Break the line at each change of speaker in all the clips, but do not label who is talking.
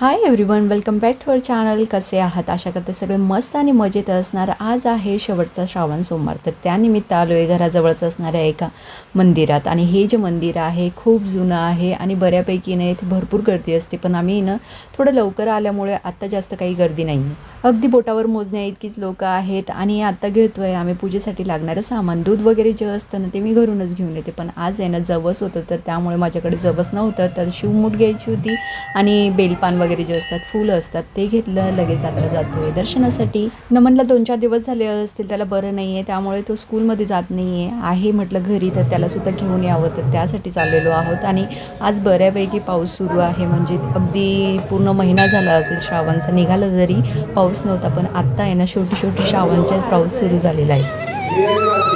Hi everyone welcome back to our channel कसे आहात? आशा करते सगळे मस्त आणि मजेत असणार. आज आहे शेवटचा श्रावण सोमवार. तर त्यानिमित्त आलो आहे घराजवळच असणाऱ्या एका मंदिरात. आणि हे जे मंदिर आहे खूप जुनं आहे आणि बऱ्यापैकी ना इथे भरपूर गर्दी असते. पण आम्ही ना थोडं लवकर आल्यामुळे आत्ता जास्त काही गर्दी नाही आहे. अगदी बोटावर मोजण्या इतकीच लोक आहेत आणि आत्ता घेतो आहे आम्ही पूजेसाठी लागणारं सामान. दूध वगैरे जे असतं ना ते मी घरूनच घेऊन येते. पण आज आहे ना जवस होतं तर त्यामुळे माझ्याकडे जवस नव्हतं. तर शिवमूठ घ्यायची होती आणि बेलपान वगैरे जे असतात फुलं असतात ते घेतलं लगेच आता जातो आहे दर्शनासाठी नमनला दोन चार दिवस झाले असतील त्याला बरं नाही आहे त्यामुळे तो स्कूलमध्ये जात नाही आहे आहे म्हटलं घरी तर त्याला सुद्धा घेऊन यावं. तर त्यासाठी चाललेलो आहोत. आणि आज बऱ्यापैकी पाऊस सुरू आहे. म्हणजे अगदी पूर्ण महिना झाला असेल श्रावणचा. निघाला जरी पाऊस नव्हता. पण आत्ता आहे ना शेवटी शेवटी श्रावणचा पाऊस सुरू झालेला आहे.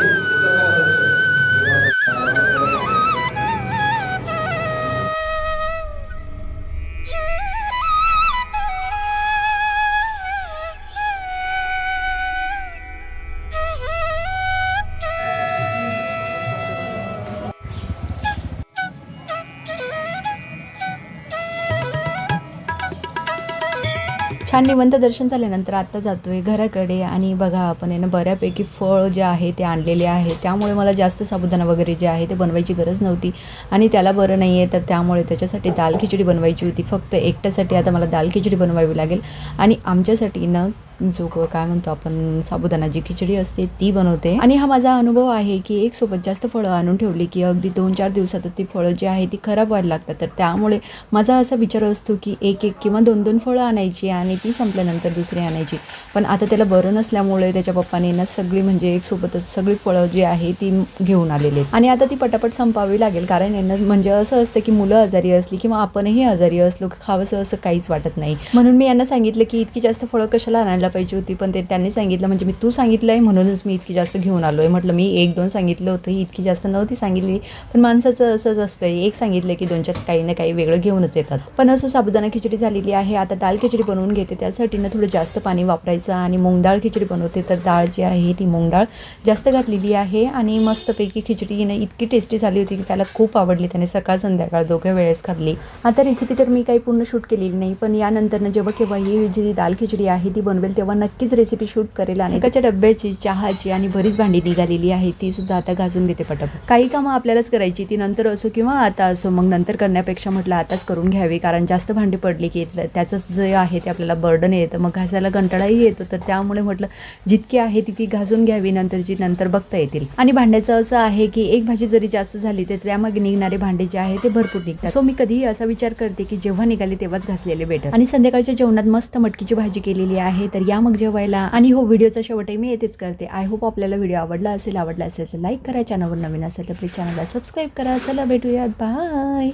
छान निवंत दर्शन झाल्यानंतर आत्ता जातो आहे घराकडे आणि बघा आपण आहे ना बऱ्यापैकी फळ जे आहे ते आणलेले आहे. त्यामुळे मला जास्त साबुदाणा वगैरे जे आहे ते बनवायची गरज नव्हती आणि त्याला बरं नाही आहे तर त्यामुळे त्याच्यासाठी दाल खिचडी बनवायची होती. फक्त एकट्यासाठी आता मला दाल खिचडी बनवावी लागेल आणि आमच्यासाठी ना जो काय म्हणतो आपण साबुदाणाची खिचडी असते ती बनवते. आणि हा माझा अनुभव आहे की एक सोबत जास्त फळं आणून ठेवली की अगदी दोन चार दिवसातच ती फळं जी आहे ती खराब व्हायला लागतात. तर त्यामुळे माझा असा विचार असतो की एक एक किंवा दोन दोन फळं आणायची आणि ती संपल्यानंतर दुसरी आणायची. पण आता त्याला बरं नसल्यामुळे त्याच्या पप्पाने ना सगळी म्हणजे एक सोबतच सगळी फळं जी आहे ती घेऊन आलेली आणि आता ती पटापट संपावी लागेल कारण यांना म्हणजे असं असतं की मुलं आजारी असली किंवा आपणही आजारी असलो खावंसं असं काहीच वाटत नाही. म्हणून मी यांना सांगितलं की इतकी जास्त फळं कशाला आणायला पाहिजे होती पण ते त्यांनी सांगितलं म्हणजे मी तू सांगितलं आहे म्हणूनच मी इतकी जास्त घेऊन आलो आहे म्हटलं मी एक दोन सांगितलं होतं ही इतकी जास्त नव्हती सांगितली पण माणसाचं असंच असतं एक सांगितलं की दोनच्यात काही ना काही वेगळं घेऊनच येतात. पण असं साबुदाणा खिचडी झालेली आहे आता दाल खिचडी बनवून घेते त्यासाठी ना थोडं जास्त पाणी वापरायचं आणि मूग डाळ खिचडी बनवते. तर डाळ जी आहे ती मूग डाळ जास्त घातलेली आहे आणि मस्तपैकी खिचडी ना इतकी टेस्टी झाली होती की त्याला खूप आवडली. त्याने सकाळ संध्याकाळ दोघ्या वेळेस खाल्ली. आता रेसिपी तर मी काही पूर्ण शूट केलेली नाही पण यानंतर जेव्हा केव्हा ही जी दाल खिचडी आहे ती बनवेल तेव्हा नक्कीच रेसिपी शूट करेल. आणि एकाच्या डब्याची चहाची आणि बरीच भांडी निघालेली आहे ती सुद्धा आता घासून घेते पटापट. काही कामं आपल्यालाच करायची ती नंतर असो किंवा आता असो मग नंतर करण्यापेक्षा म्हटलं आताच करून घ्यावी कारण जास्त भांडी पडली की त्याचं जे आहे ते आपल्याला बर्डन येतं. मग घासायला कंटाळाही येतो तर त्यामुळे म्हटलं जितकी आहे ती ती घासून घ्यावी नंतरची नंतर बघता येतील. आणि भांड्याचं असं आहे की एक भाजी जरी जास्त झाली तर त्यामागे निघणारे भांडे जे आहे ते भरपूर निघतात. सो मी कधीही असा विचार करते की जेव्हा निघाले तेव्हाच घासलेले बेटर आणि संध्याकाळच्या जेवणात मस्त मटकीची भाजी केलेली आहे तर या मग जेवायला. आणि हो व्हिडिओचा शेवटही मी येतेच करते. आय होप आपल्याला व्हिडिओ आवडला असेल आवडला असेल तर लाईक करा. चॅनलवर नवीन असेल तर प्लीज चॅनलला सबस्क्राईब करा. चला भेटूयात. बाय